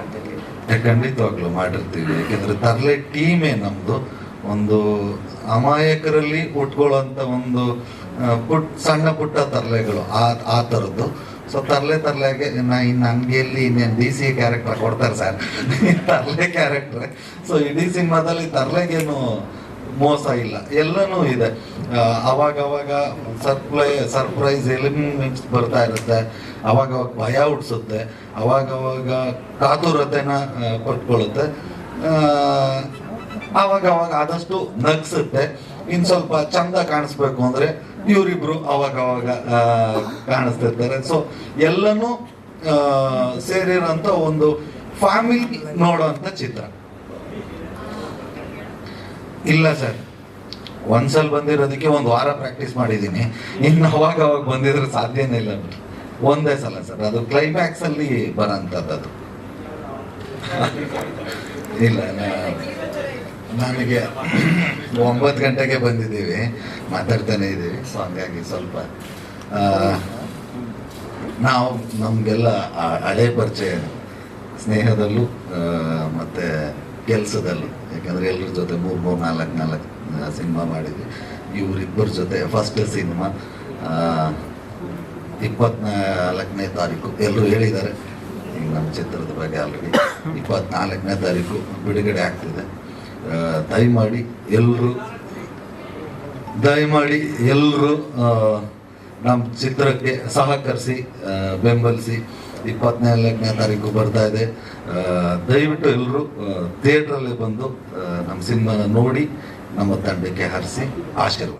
ಅಂತ ಖಂಡಿತವಾಗ್ಲೂ ಮಾಡಿರ್ತೀವಿ. ಯಾಕೆಂದ್ರೆ ತರಲೆ ಟೀಮೇ ನಮ್ದು. ಒಂದು ಅಮಾಯಕರಲ್ಲಿ ಉಟ್ಕೊಳ್ಳುವಂತ ಒಂದು ಪುಟ್, ಸಣ್ಣ ಪುಟ್ಟ ತರಲೆಗಳು ಆ ಆ ಥರದ್ದು ಸೊ ತರಲೆ ತರಲೆಗೆ ನಾ ಇನ್ನು ನನ್ಗೆ ಎಲ್ಲಿ ಇನ್ನೇನು ಡಿ ಸಿ ಕ್ಯಾರೆಕ್ಟರ್ ಕೊಡ್ತಾರೆ ಸರ್? ತರಲೆ ಕ್ಯಾರೆಕ್ಟ್ರೆ ಸೊ ಇಡೀ ಸಿನಿಮಾದಲ್ಲಿ ತರಲೆಗೇನು ಮೋಸ ಇಲ್ಲ. ಎಲ್ಲನೂ ಇದೆ. ಅವಾಗ ಅವಾಗ ಸರ್ಪ್ರೈ ಸರ್ಪ್ರೈಸ್ ಎಲಿಮೆಂಟ್ಸ್ ಬರ್ತಾ ಇರುತ್ತೆ. ಅವಾಗ ಅವಾಗ ಭಯ ಹುಟ್ಟಿಸುತ್ತೆ ಅವಾಗ ಕಾತುರತೆನ ಕೊಟ್ಕೊಳ್ಳುತ್ತೆ ಪಟ್ಕೊಳ್ಳುತ್ತೆ ಅವಾಗ ಆದಷ್ಟು ನಗ್ಸುತ್ತೆ. ಇನ್ನು ಸ್ವಲ್ಪ ಚಂದ ಕಾಣಿಸ್ಬೇಕು ಅಂದ್ರೆ ಇವರಿಬ್ರು ಅವಾಗ ಅವಾಗ ಆ, ಕಾಣಿಸ್ತಿರ್ತಾರೆ. ಸೊ ಎಲ್ಲನೂ ಸೇರಿರೋಂಥ ಒಂದು ಫ್ಯಾಮಿಲಿ ನೋಡೋಂಥ ಚಿತ್ರ. ಇಲ್ಲ ಸರ್. ಒಂದ್ಸಲ ಬಂದಿರೋದಕ್ಕೆ ಒಂದು ವಾರ ಪ್ರಾಕ್ಟೀಸ್ ಮಾಡಿದ್ದೀನಿ ಇನ್ನು ಅವಾಗ ಅವಾಗ ಬಂದಿದ್ರೆ ಸಾಧ್ಯನೇ ಇಲ್ಲ. ಒಂದೇ ಸಲ ಸರ್. ಅದು ಕ್ಲೈಮ್ಯಾಕ್ಸ್ ಅಲ್ಲಿ ಬರೋಂಥದ್ದು ಇಲ್ಲ ನನಗೆ ಒಂಬತ್ತು ಗಂಟೆಗೆ ಬಂದಿದ್ದೀವಿ. ಮಾತಾಡ್ತಾನೆ ಇದ್ದೀವಿ. ಸೊ ಹಂಗಾಗಿ ಸ್ವಲ್ಪ ನಾವು ನಮಗೆಲ್ಲ ಹಳೆ ಪರಿಚಯ, ಸ್ನೇಹದಲ್ಲೂ ಮತ್ತೆ ಕೆಲಸದಲ್ಲೂ. ಯಾಕಂದರೆ ಎಲ್ಲರ ಜೊತೆ ಮೂರು ಮೂರು, ನಾಲ್ಕು ನಾಲ್ಕು ಸಿನಿಮಾ ಮಾಡಿದ್ವಿ. ಇವರಿಬ್ಬರ ಜೊತೆ ಫಸ್ಟ್ ಸಿನಿಮಾ ಇಪ್ಪತ್ನಾಲ್ಕನೇ ತಾರೀಕು. ಎಲ್ಲರೂ ಹೇಳಿದ್ದಾರೆ, ಈಗ ನಮ್ಮ ಚಿತ್ರದ ಬಗ್ಗೆ ಆಲ್ರೆಡಿ ಇಪ್ಪತ್ನಾಲ್ಕನೇ ತಾರೀಕು ಬಿಡುಗಡೆ ಆಗ್ತಿದೆ. ದಯಮಾಡಿ ಎಲ್ಲರೂ ದಯಮಾಡಿ ಎಲ್ಲರೂ ನಮ್ಮ ಚಿತ್ರಕ್ಕೆ ಸಹಕರಿಸಿ ಬೆಂಬಲಿಸಿ ಇಪ್ಪತ್ನಾಲ್ಕನೇ ತಾರೀಕು ಬರ್ತಾ ಇದೆ. ದಯವಿಟ್ಟು ಎಲ್ಲರೂ ಥಿಯೇಟ್ರಲ್ಲಿ ಬಂದು ನಮ್ಮ ಸಿನಿಮಾನ ನೋಡಿ, ನಮ್ಮ ತಂಡಕ್ಕೆ ಹರಿಸಿ, ಆಶೀರ್ವಾದ.